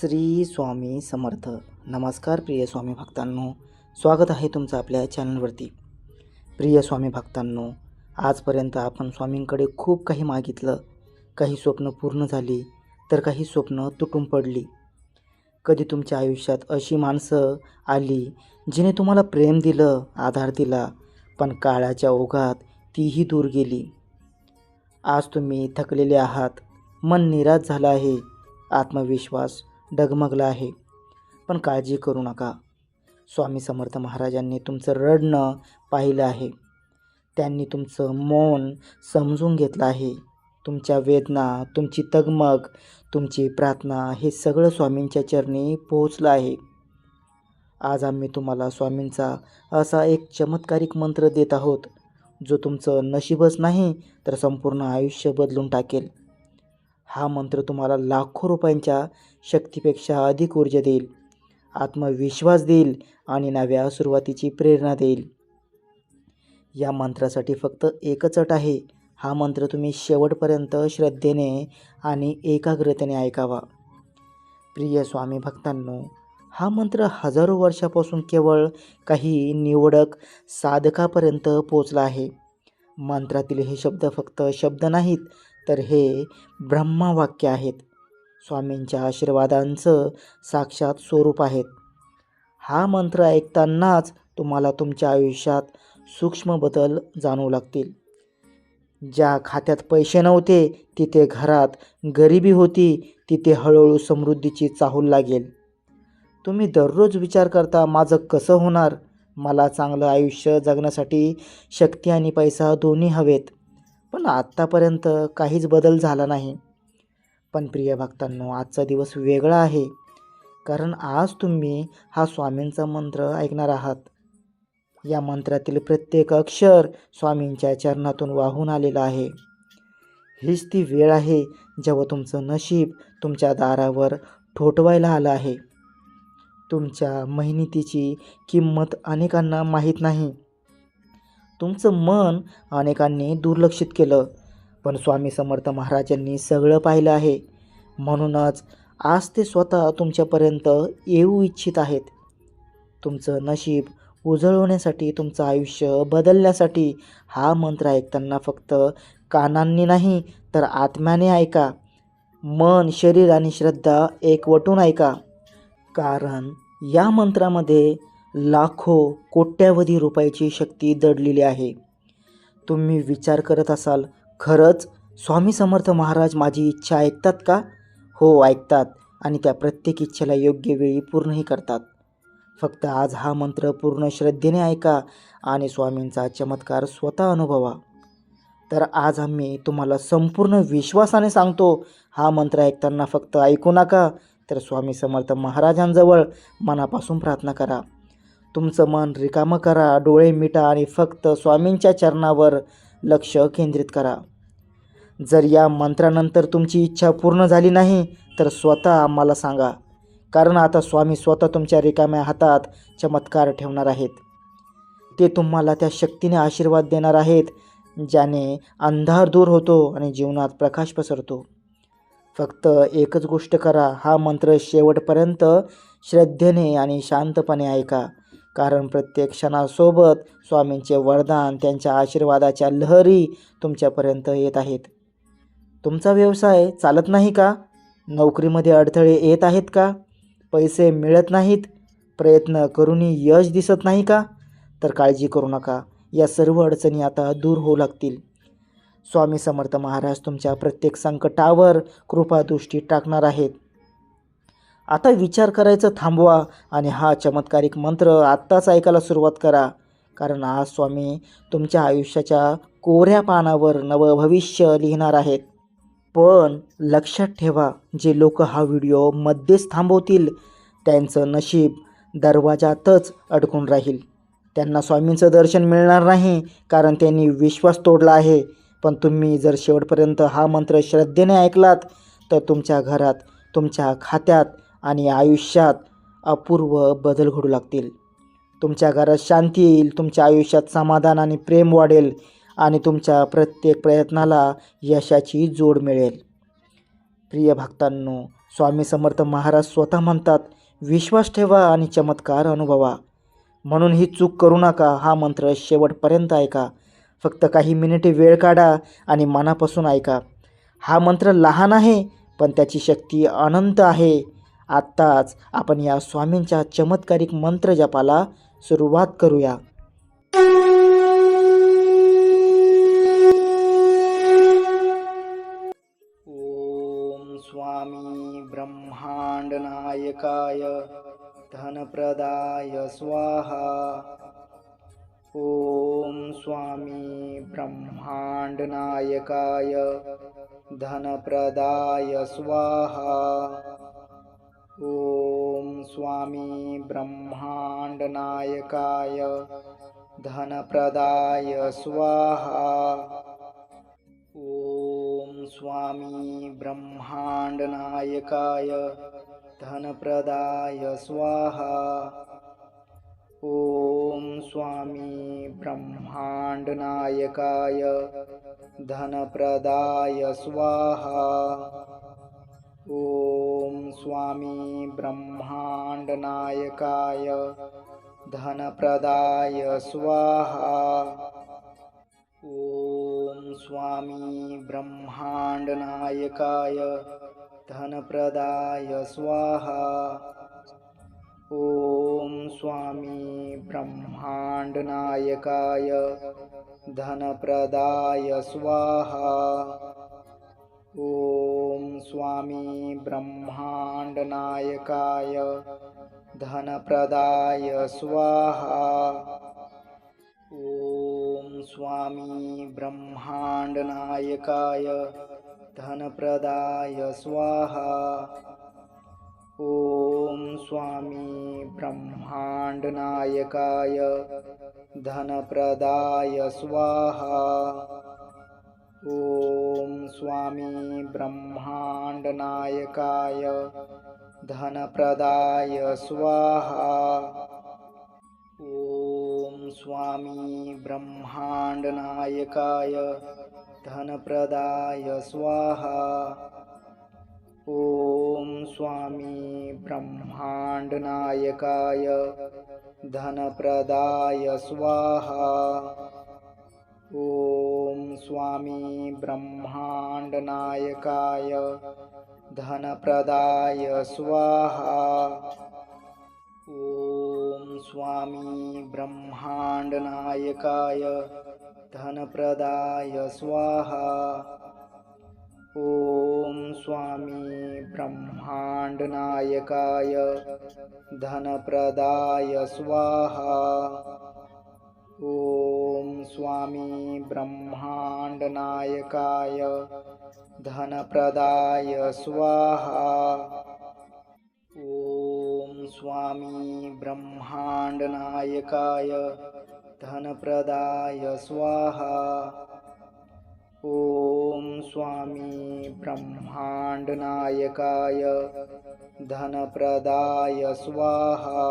श्री स्वामी समर्थ. नमस्कार प्रिय स्वामी भक्तांनो. स्वागत आहे तुमचं आपल्या चॅनलवरती. प्रिय स्वामी भक्तांनो आजपर्यंत आपण स्वामींकडे खूप काही मागितलं. काही स्वप्न पूर्ण झाली तर काही स्वप्न तुटून पडली. कधी तुमच्या आयुष्यात अशी माणसं आली जिने तुम्हाला प्रेम दिलं आधार दिला पण काळाच्या ओघात तीही दूर गेली. आज तुम्ही थकलेले आहात मन निराश झालं आहे आत्मविश्वास डगमगला आहे. पण काळजी करू नका. स्वामी समर्थ महाराजांनी तुमचं रडणं पाहिलं आहे. त्यांनी तुमचं मौन समजून घेतलं आहे. तुमच्या वेदना तुमची तगमग तुमची प्रार्थना हे सगळं स्वामींच्या चरणी पोहोचलं आहे. आज आम्ही तुम्हाला स्वामींचा असा एक चमत्कारिक मंत्र देत आहोत. जो तुमचं नशीबच नाही तर संपूर्ण आयुष्य बदलून टाकेल. हा मंत्र तुम्हाला लाखो रुपयांच्या शक्तीपेक्षा अधिक ऊर्जा देईल आत्मविश्वास देईल आणि नव्या सुरुवातीची प्रेरणा देईल. या मंत्रासाठी फक्त एकच अट आहे. हा मंत्र तुम्ही शेवटपर्यंत श्रद्धेने आणि एकाग्रतेने ऐकावा. प्रिय स्वामी भक्तांनो हा मंत्र हजारो वर्षापासून केवळ काही निवडक साधकापर्यंत पोचला आहे. मंत्रातील हे शब्द फक्त शब्द नाहीत तर हे ब्रह्मवाक्य आहेत. स्वामींच्या आशीर्वादांचं साक्षात स्वरूप आहेत. हा मंत्र ऐकतानाच तुम्हाला तुमच्या आयुष्यात सूक्ष्म बदल जाणवू लागतील. ज्या खात्यात पैसे नव्हते तिथे घरात गरिबी होती तिथे हळूहळू समृद्धीची चाहूल लागेल. तुम्ही दररोज विचार करता माझं कसं होणार? मला चांगलं आयुष्य जगण्यासाठी शक्ती आणि पैसा दोन्ही हवेत. पण आत्तापर्यंत काहीच बदल झाला नाही. पण प्रिय भक्तांनो आजचा दिवस वेगळा आहे. कारण आज तुम्ही हा स्वामींचा मंत्र ऐकणार आहात. या मंत्रातील प्रत्येक अक्षर स्वामींच्या चरणातून वाहून आलेलं आहे. हीच ती वेळ आहे जेव्हा तुमचं नशीब तुमच्या दारावर ठोठवायला आलं आहे. तुमच्या मेहनतीची किंमत अनेकांना माहीत नाही. तुमचं मन अनेकांनी दुर्लक्षित केलं. पण स्वामी समर्थ महाराजांनी सगळं पाहिलं आहे. म्हणूनच आज ते स्वतः तुमच्यापर्यंत येऊ इच्छित आहेत. तुमचं नशीब उजळवण्यासाठी तुमचं आयुष्य बदलण्यासाठी हा मंत्र ऐकताना फक्त कानांनी नाही तर आत्म्याने ऐका. मन शरीर आणि श्रद्धा एकवटून ऐका. कारण या मंत्रामध्ये लाखो कोट्यावधी रुपयाची शक्ती दडलेली आहे. तुम्ही विचार करत असाल खरंच स्वामी समर्थ महाराज माझी इच्छा ऐकतात का? हो ऐकतात आणि त्या प्रत्येक इच्छेला योग्य वेळी पूर्णही करतात. फक्त आज हा मंत्र पूर्ण श्रद्धेने ऐका आणि स्वामींचा चमत्कार स्वतः अनुभवा. तर आज आम्ही तुम्हाला संपूर्ण विश्वासाने सांगतो हा मंत्र ऐकताना फक्त ऐकू नका तर स्वामी समर्थ महाराजांजवळ मनापासून प्रार्थना करा. तुमचं मन रिकामं करा डोळे मिटा आणि फक्त स्वामींच्या चरणावर लक्ष केंद्रित करा. जर या मंत्रानंतर तुमची इच्छा पूर्ण झाली नाही तर स्वतः आम्हाला सांगा. कारण आता स्वामी स्वतः तुमच्या रिकाम्या हातात चमत्कार ठेवणार आहेत. ते तुम्हाला त्या शक्तीने आशीर्वाद देणार आहेत ज्याने अंधार दूर होतो आणि जीवनात प्रकाश पसरतो. फक्त एकच गोष्ट करा हा मंत्र शेवटपर्यंत श्रद्धेने आणि शांतपणे ऐका. कारण प्रत्येक क्षणासोबत स्वामींचे वरदान त्यांच्या आशीर्वादाच्या लहरी तुमच्यापर्यंत येत आहेत. तुमचा व्यवसाय चालत नाही का? नोकरीमध्ये अडथळे येत आहेत का? पैसे मिळत नाहीत. प्रयत्न करूनही यश दिसत नाही का? तर काळजी करू नका. या सर्व अडचणी आता दूर होऊ लागतील. स्वामी समर्थ महाराज तुमच्या प्रत्येक संकटावर कृपादृष्टी टाकणार आहेत. आता विचार करायचं थांबवा आणि हा चमत्कारिक मंत्र आत्ताच ऐकायला सुरुवात करा. कारण आज स्वामी तुमच्या आयुष्याच्या कोऱ्या पानावर नवं भविष्य लिहिणार आहेत. पण लक्षात ठेवा जे लोक हा व्हिडिओ मध्येच थांबवतील त्यांचं नशीब दरवाजातच अडकून राहील. त्यांना स्वामींचं दर्शन मिळणार नाही कारण त्यांनी विश्वास तोडला आहे. पण तुम्ही जर शेवटपर्यंत हा मंत्र श्रद्धेने ऐकलात तर तुमच्या घरात तुमच्या खात्यात आणि आयुष्यात अपूर्व बदल घडू लागतील. तुमच्या घरात शांती येईल तुमच्या आयुष्यात समाधान आणि प्रेम वाढेल आणि तुमच्या प्रत्येक प्रयत्नाला यशाची जोड मिळेल. प्रिय भक्तांनो स्वामी समर्थ महाराज स्वतः म्हणतात विश्वास ठेवा आणि चमत्कार अनुभवा. म्हणून ही चूक करू नका हा मंत्र शेवटपर्यंत ऐका. फक्त काही मिनिटे वेळ काढा आणि मनापासून ऐका. हा मंत्र लहान आहे पण त्याची शक्ती अनंत आहे. आत्ताच आपण या स्वामींच्या चमत्कारिक मंत्रजपाला सुरुवात करूया. ओम स्वामी ब्रह्माण्डनायकाय धनप्रदाय स्वाहा. ओम स्वामी ब्रह्माण्डनायकाय धनप्रदाय स्वाहा. ॐ स्वामी ब्रह्माण्डनायकाय धनप्रदाय स्वाहा। ॐ स्वामी ब्रह्माण्डनायकाय धनप्रदाय स्वाहा। ॐ स्वामी ब्रह्माण्डनायकाय धनप्रदाय स्वाहा ॐ स्वामी ब्रह्माण्डनायकाय धनप्रदाय स्वाहा। ॐ स्वामी ब्रह्माण्डनायकाय धनप्रदाय स्वाहा। ॐ स्वामी ब्रह्माण्डनायकाय धनप्रदाय स्वाहा ॐ स्वामी ब्रह्माण्डनायकाय धनप्रदाय स्वाहा। ॐ स्वामी ब्रह्माण्डनायकाय धनप्रदाय स्वाहा। ॐ स्वामी ब्रह्माण्डनायकाय धनप्रदाय स्वाहा ॐ स्वामी ब्रह्माण्डनायकाय धनप्रदाय स्वाहा। ॐ स्वामी ब्रह्माण्डनायकाय धनप्रदाय स्वाहा। ॐ स्वामी ब्रह्माण्डनायकाय धनप्रदाय स्वाहा ॐ स्वामी ब्रह्माण्डनायकाय धनप्रदाय स्वाहा। ॐ स्वामी ब्रह्माण्डनायकाय धनप्रदाय स्वाहा। ॐ स्वामी ब्रह्माण्डनायकाय धनप्रदाय स्वाहा ॐ स्वामी ब्रह्माण्डनायकाय धनप्रदाय स्वाहा। ॐ स्वामी ब्रह्माण्डनायकाय धनप्रदाय स्वाहा। ॐ स्वामी ब्रह्माण्डनायकाय धनप्रदाय स्वाहा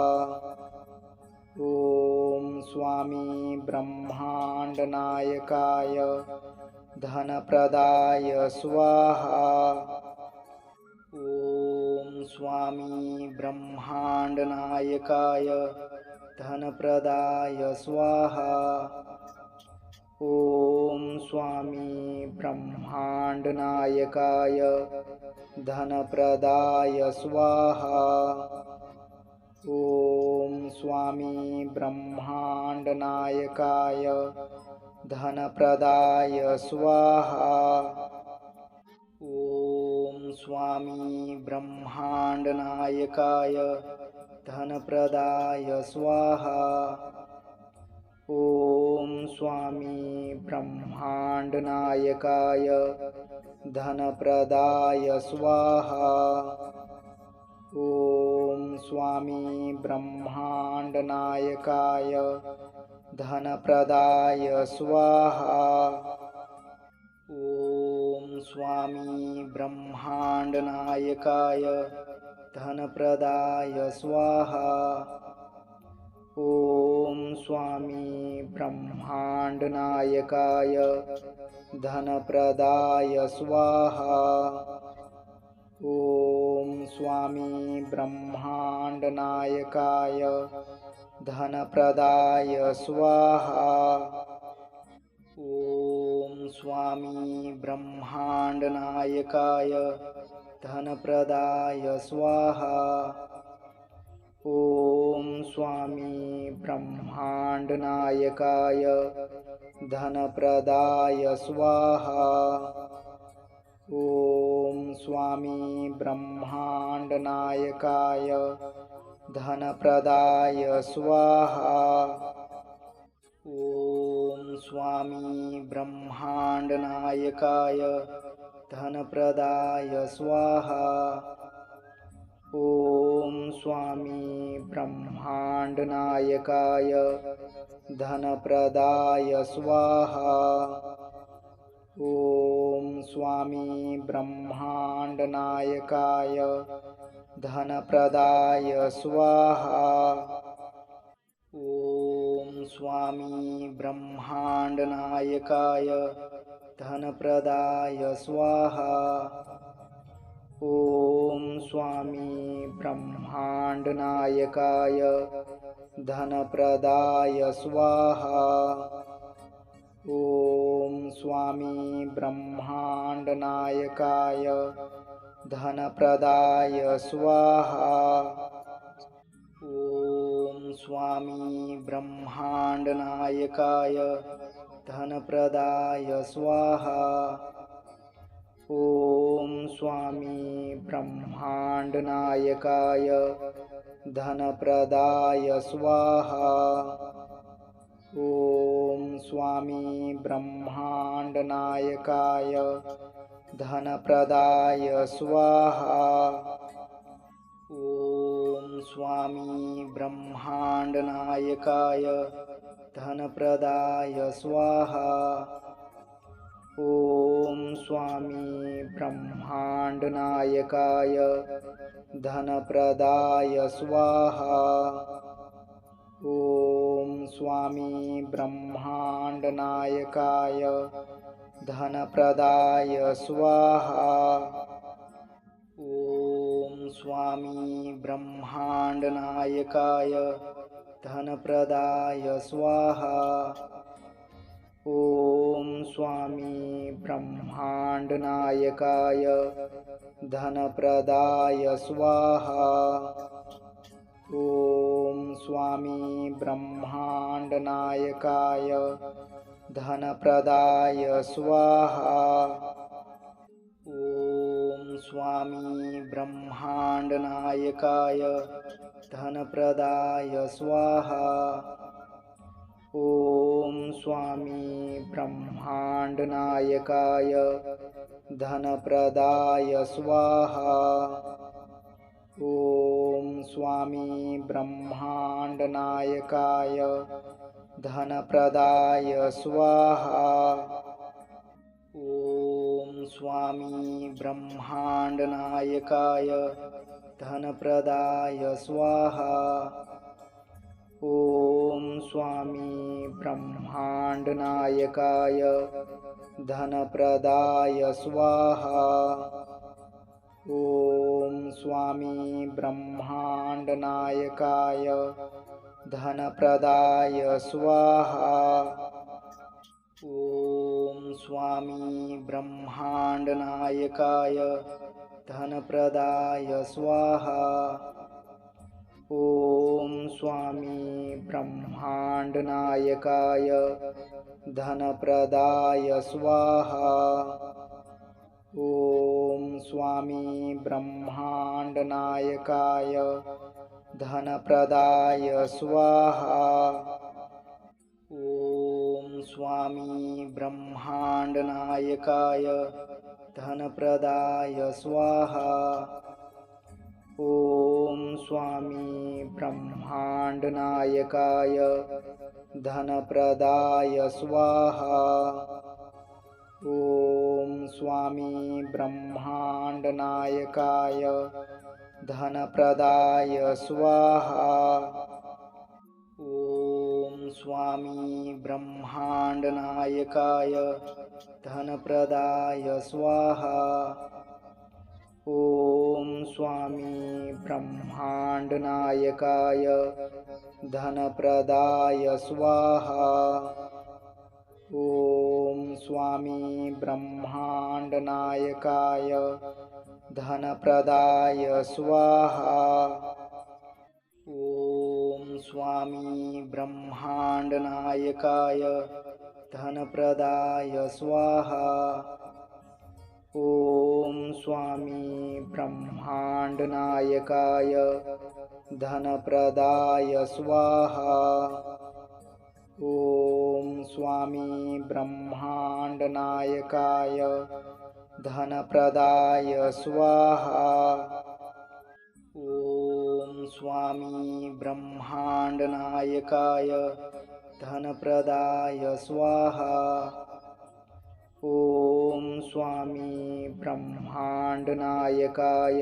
ॐ स्वामी ब्रह्माण्डनायकाय धनप्रदाय स्वाहा। ॐ स्वामी ब्रह्माण्डनायकाय धनप्रदाय स्वाहा। ॐ स्वामी ब्रह्माण्डनायकाय धनप्रदाय स्वाहा। ॐ स्वामी ब्रह्माण्डनायकाय धनप्रदाय स्वाहा। ॐ स्वामी ब्रह्माण्डनायकाय धनप्रदाय स्वाहा। ॐ स्वामी ब्रह्माण्डनायकाय धनप्रदाय स्वाहा ॐ स्वामी ब्रह्माण्डनायकाय धनप्रदाय स्वाहा। ॐ स्वामी ब्रह्माण्डनायकाय धनप्रदाय स्वाहा। ॐ स्वामी ब्रह्माण्डनायकाय धनप्रदाय स्वाहा ॐ स्वामी ब्रह्माण्डनायकाय धनप्रदाय स्वाहा। ॐ स्वामी ब्रह्माण्डनायकाय धनप्रदाय स्वाहा। ॐ स्वामी ब्रह्माण्डनायकाय धनप्रदाय स्वाहा ॐ स्वामी ब्रह्माण्डनायकाय धनप्रदाय स्वाहा। ॐ स्वामी ब्रह्माण्डनायकाय धनप्रदाय स्वाहा। ॐ स्वामी ब्रह्माण्डनायकाय धनप्रदाय स्वाहा ॐ स्वामी ब्रह्माण्डनायकाय धनप्रदाय स्वाहा। ॐ स्वामी ब्रह्माण्डनायकाय धनप्रदाय स्वाहा। ॐ स्वामी ब्रह्माण्डनायकाय धनप्रदाय स्वाहा ॐ स्वामी ब्रह्माण्डनायकाय धनप्रदाय स्वाहा। ॐ स्वामी ब्रह्माण्डनायकाय धनप्रदाय स्वाहा। ॐ स्वामी ब्रह्माण्डनायकाय धनप्रदाय स्वाहा ॐ स्वामी ब्रह्माण्डनायकाय धनप्रदाय स्वाहा। ॐ स्वामी ब्रह्माण्डनायकाय धनप्रदाय स्वाहा। ॐ स्वामी ब्रह्माण्डनायकाय धनप्रदाय स्वाहा ॐ स्वामी ब्रह्माण्डनायकाय धनप्रदाय स्वाहा। ॐ स्वामी ब्रह्माण्डनायकाय धनप्रदाय स्वाहा। ॐ स्वामी ब्रह्माण्डनायकाय धनप्रदाय स्वाहा ॐ स्वामी ब्रह्माण्डनायकाय धनप्रदाय स्वाहा। ॐ स्वामी ब्रह्माण्डनायकाय धनप्रदाय स्वाहा। ॐ स्वामी ब्रह्माण्डनायकाय धनप्रदाय स्वाहा ॐ स्वामी ब्रह्माण्डनायकाय धनप्रदाय स्वाहा। ॐ स्वामी ब्रह्माण्डनायकाय धनप्रदाय स्वाहा। ॐ स्वामी ब्रह्माण्डनायकाय धनप्रदाय स्वाहा। ॐ स्वामी ब्रह्माण्डनायकाय धनप्रदाय स्वाहा। ॐ स्वामी ब्रह्माण्डनायकाय धनप्रदाय स्वाहा। ॐ स्वामी ब्रह्माण्डनायकाय धनप्रदाय स्वाहा। ॐ स्वामी ब्रह्माण्डनायकाय धनप्रदाय स्वाहा। ॐ स्वामी ब्रह्माण्डनायकाय धनप्रदाय स्वाहा। ॐ स्वामी ब्रह्माण्डनायकाय धनप्रदाय स्वाहा। ॐ स्वामी ब्रह्माण्डनायकाय धनप्रदाय स्वाहा। ॐ स्वामी ब्रह्माण्डनायकाय धनप्रदाय स्वाहा। ॐ स्वामी ब्रह्माण्डनायकाय धनप्रदाय स्वाहा। ॐ स्वामी ब्रह्माण्डनायकाय धनप्रदाय स्वाहा। ॐ स्वामी ब्रह्माण्डनायकाय धनप्रदाय स्वाहा। ॐ स्वामी ब्रह्माण्डनायकाय धनप्रदाय स्वाहा ॐ स्वामी ब्रह्माण्डनायकाय धनप्रदाय स्वाहा। ॐ स्वामी ब्रह्माण्डनायकाय धनप्रदाय स्वाहा। ॐ स्वामी ब्रह्माण्डनायकाय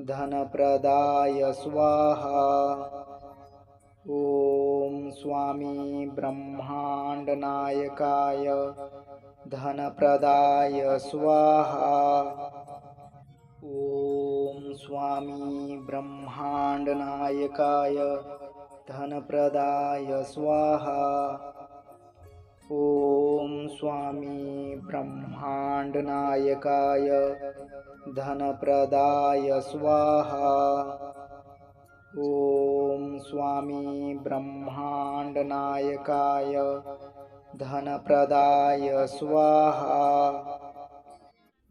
धनप्रदाय स्वाहा। ॐ स्वामी ब्रह्माण्डनायकाय धनप्रदाय स्वाहा। ॐ स्वामी ब्रह्माण्डनायकाय धनप्रदाय स्वाहा। ॐ स्वामी ब्रह्माण्डनायकाय धनप्रदाय स्वाहा ॐ स्वामी ब्रह्माण्डनायकाय धनप्रदाय स्वाहा।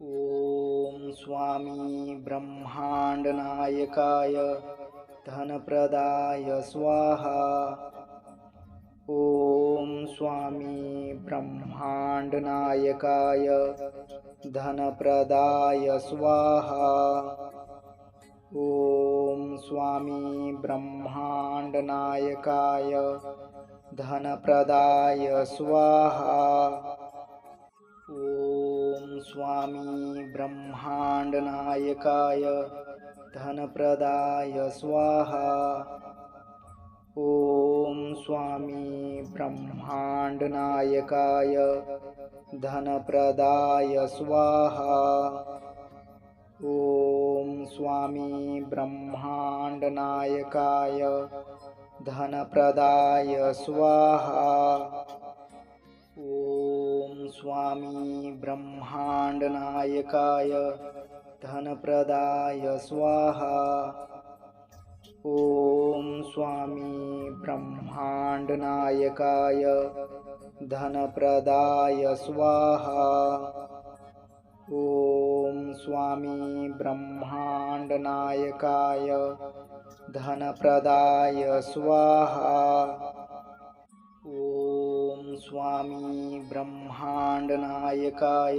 ॐ स्वामी ब्रह्माण्डनायकाय धनप्रदाय स्वाहा। ॐ स्वामी ब्रह्माण्डनायकाय धनप्रदाय स्वाहा। ॐ स्वामी ब्रह्माण्डनायकाय धनप्रदाय स्वाहा। ॐ स्वामी ब्रह्माण्डनायकाय धनप्रदाय स्वाहा। ॐ स्वामी ब्रह्माण्डनायकाय धनप्रदाय स्वाहा। ॐ स्वामी ब्रह्माण्डनायकाय धनप्रदाय स्वाहा। ॐ स्वामी ब्रह्माण्डनायकाय धनप्रदाय स्वाहा। ॐ स्वामी ब्रह्माण्डनायकाय धनप्रदाय स्वाहा ॐ स्वामी ब्रह्माण्डनायकाय धनप्रदाय स्वाहा। ॐ स्वामी ब्रह्माण्डनायकाय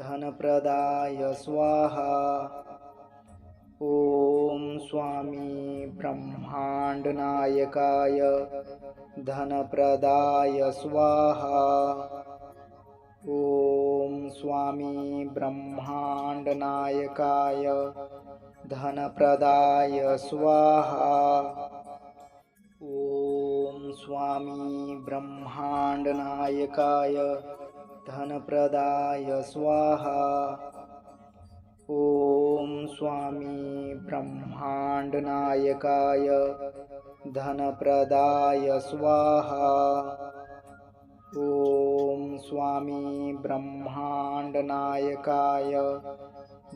धनप्रदाय स्वाहा। ॐ स्वामी ब्रह्माण्डनायकाय धनप्रदाय स्वाहा ॐ स्वामी ब्रह्माण्डनायकाय धनप्रदाय स्वाहा। ॐ स्वामी ब्रह्माण्डनायकाय धनप्रदाय स्वाहा। ॐ स्वामी ब्रह्माण्डनायकाय धनप्रदाय स्वाहा ॐ स्वामी ब्रह्माण्डनायकाय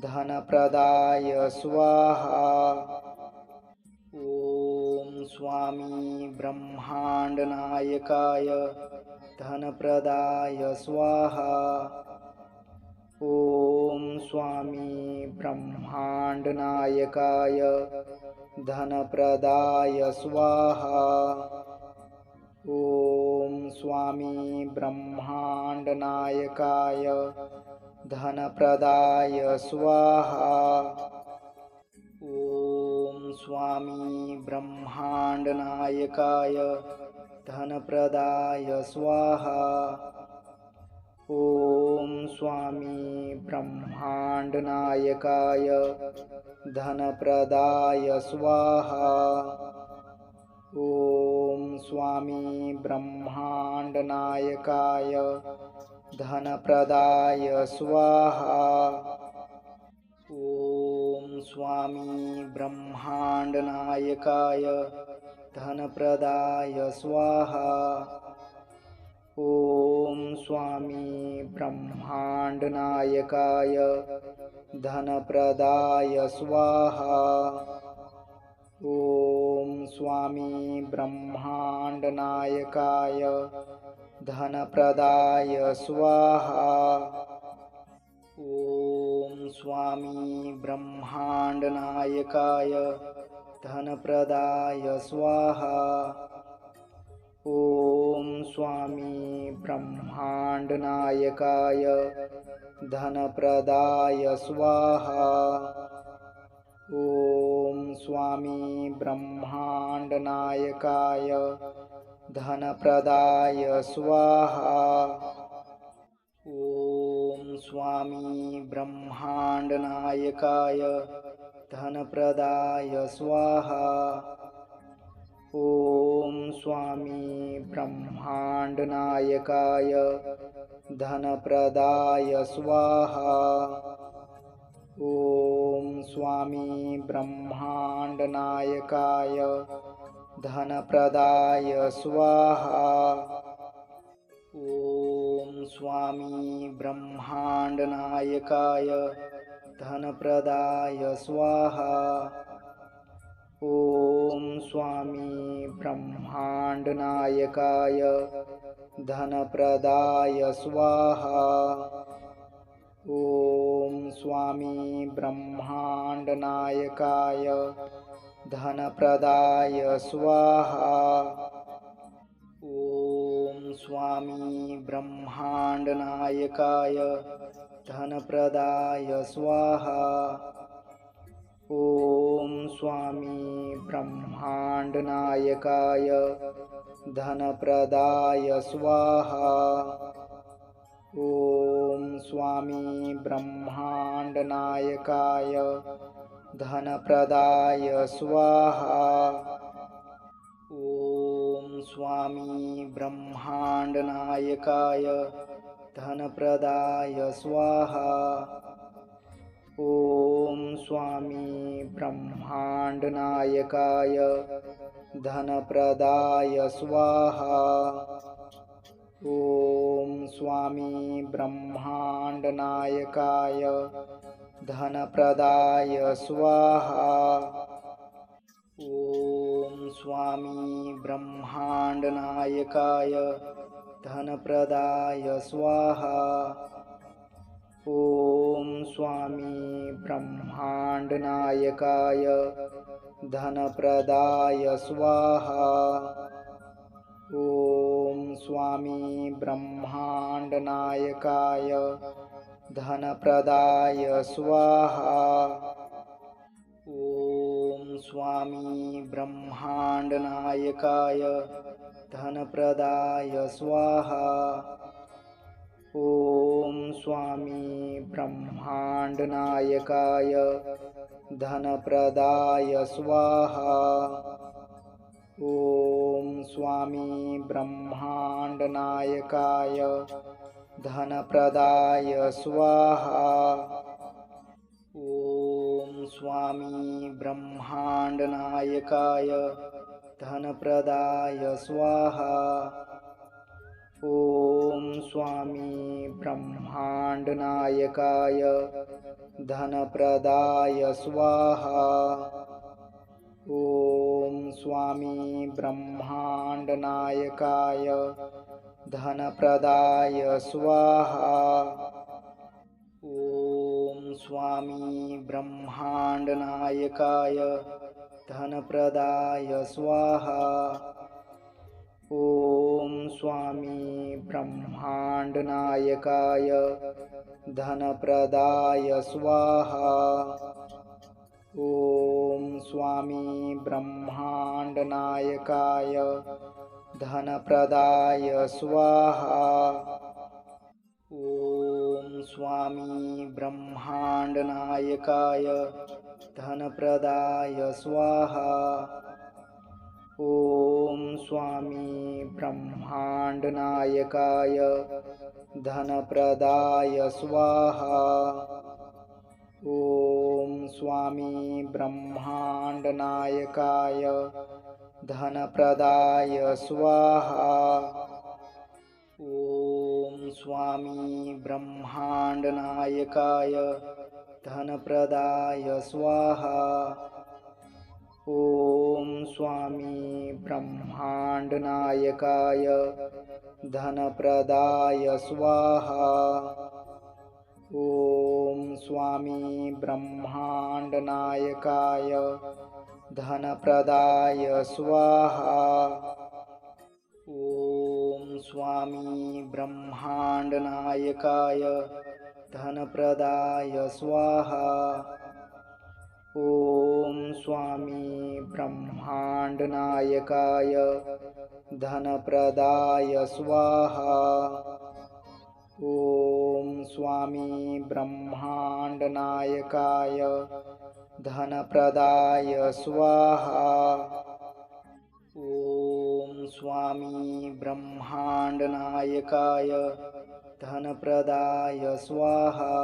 धनप्रदाय स्वाहा। ॐ स्वामी ब्रह्माण्डनायकाय धनप्रदाय स्वाहा। ॐ स्वामी ब्रह्माण्डनायकाय धनप्रदाय स्वाहा। ॐ स्वामी ब्रह्माण्डनायकाय धनप्रदाय स्वाहा। ॐ स्वामी ब्रह्माण्डनायकाय धनप्रदाय स्वाहा। ॐ स्वामी ब्रह्माण्डनायकाय धनप्रदाय स्वाहा। ॐ स्वामी ब्रह्माण्डनायकाय धनप्रदाय स्वाहा। ॐ स्वामी ब्रह्माण्डनायकाय धनप्रदाय स्वाहा। ॐ स्वामी ब्रह्माण्डनायकाय धनप्रदाय स्वाहा। ॐ स्वामी ब्रह्माण्डनायकाय धनप्रदाय स्वाहा। ॐ स्वामी ब्रह्माण्डनायकाय धनप्रदाय स्वाहा। ॐ स्वामी ब्रह्माण्डनायकाय धनप्रदाय स्वाहा ॐ स्वामी ब्रह्माण्डनायकाय धनप्रदाय स्वाहा। ॐ स्वामी ब्रह्माण्डनायकाय धनप्रदाय स्वाहा। ॐ स्वामी ब्रह्माण्डनायकाय धनप्रदाय स्वाहा ॐ स्वामी ब्रह्माण्डनायकाय धनप्रदाय स्वाहा। ॐ स्वामी ब्रह्माण्डनायकाय धनप्रदाय स्वाहा। ॐ स्वामी ब्रह्माण्डनायकाय धनप्रदाय स्वाहा। ॐ स्वामी ब्रह्माण्डनायकाय धनप्रदाय स्वाहा। ॐ स्वामी ब्रह्माण्डनायकाय धनप्रदाय स्वाहा। ॐ स्वामी ब्रह्माण्डनायकाय धनप्रदाय स्वाहा ॐ स्वामी ब्रह्माण्डनायकाय धनप्रदाय स्वाहा। ॐ स्वामी ब्रह्माण्डनायकाय धनप्रदाय स्वाहा। ॐ स्वामी ब्रह्माण्डनायकाय धनप्रदाय स्वाहा ॐ स्वामी ब्रह्माण्डनायकाय धनप्रदाय स्वाहा। ॐ स्वामी ब्रह्माण्डनायकाय धनप्रदाय स्वाहा। ॐ स्वामी ब्रह्माण्डनायकाय धनप्रदाय स्वाहा स्वामी ब्रह्माण्डनायकाय धनप्रदाय स्वाहा। ॐ स्वामी ब्रह्माण्डनायकाय धनप्रदाय स्वाहा। ॐ स्वामी ब्रह्माण्डनायकाय धनप्रदाय स्वाहा ॐ स्वामी ब्रह्माण्डनायकाय धनप्रदाय स्वाहा। ॐ स्वामी ब्रह्माण्डनायकाय धनप्रदाय स्वाहा। ॐ स्वामी ब्रह्माण्डनायकाय धनप्रदाय स्वाहा ॐ स्वामी ब्रह्माण्डनायकाय धनप्रदाय स्वाहा। ॐ स्वामी ब्रह्माण्डनायकाय धनप्रदाय स्वाहा। ॐ स्वामी ब्रह्माण्डनायकाय धनप्रदाय स्वाहा ॐ स्वामी ब्रह्माण्डनायकाय धनप्रदाय स्वाहा। ॐ स्वामी ब्रह्माण्डनायकाय धनप्रदाय स्वाहा। ॐ स्वामी ब्रह्माण्डनायकाय धनप्रदाय स्वाहा ॐ स्वामी ब्रह्माण्डनायकाय धनप्रदाय स्वाहा। ॐ स्वामी ब्रह्माण्डनायकाय धनप्रदाय स्वाहा। ॐ स्वामी ब्रह्माण्डनायकाय धनप्रदाय स्वाहा ॐ स्वामी ब्रह्माण्डनायकाय धनप्रदाय स्वाहा। ॐ स्वामी ब्रह्माण्डनायकाय धनप्रदाय स्वाहा। ॐ स्वामी ब्रह्माण्डनायकाय धनप्रदाय स्वाहा ॐ स्वामी ब्रह्माण्डनायकाय धनप्रदाय स्वाहा। ॐ स्वामी ब्रह्माण्डनायकाय धनप्रदाय स्वाहा।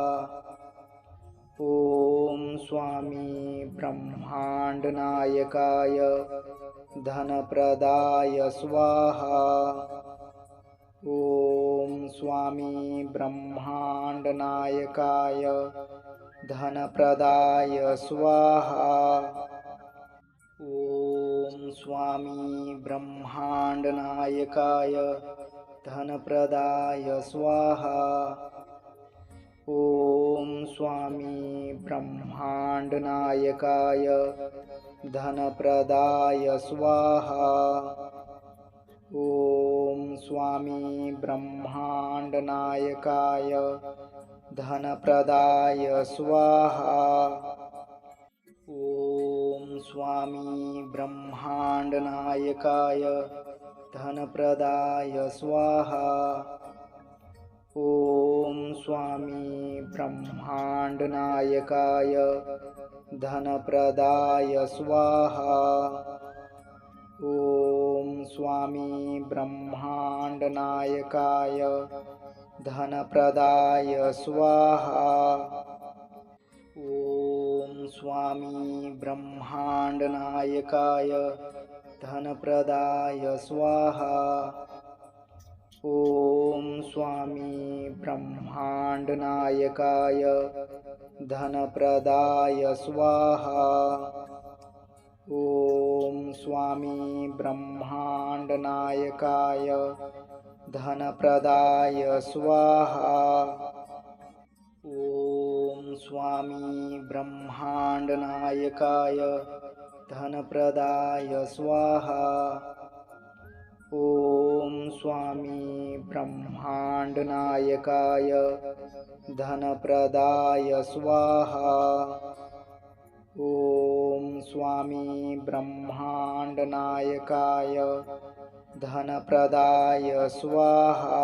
ॐ स्वामी ब्रह्माण्डनायकाय धनप्रदाय स्वाहा ॐ स्वामी ब्रह्माण्डनायकाय धनप्रदाय स्वाहा। ॐ स्वामी ब्रह्माण्डनायकाय धनप्रदाय स्वाहा। ॐ स्वामी ब्रह्माण्डनायकाय धनप्रदाय स्वाहा ॐ स्वामी ब्रह्माण्डनायकाय धनप्रदाय स्वाहा। ॐ स्वामी ब्रह्माण्डनायकाय धनप्रदाय स्वाहा। ॐ स्वामी ब्रह्माण्डनायकाय धनप्रदाय स्वाहा ॐ स्वामी ब्रह्माण्डनायकाय धनप्रदाय स्वाहा। ॐ स्वामी ब्रह्माण्डनायकाय धनप्रदाय स्वाहा। ॐ स्वामी ब्रह्माण्डनायकाय धनप्रदाय स्वाहा ॐ स्वामी ब्रह्माण्डनायकाय धनप्रदाय स्वाहा। ॐ स्वामी ब्रह्माण्डनायकाय धनप्रदाय स्वाहा। ॐ स्वामी ब्रह्माण्डनायकाय धनप्रदाय स्वाहा ॐ स्वामी ब्रह्माण्डनायकाय धनप्रदाय स्वाहा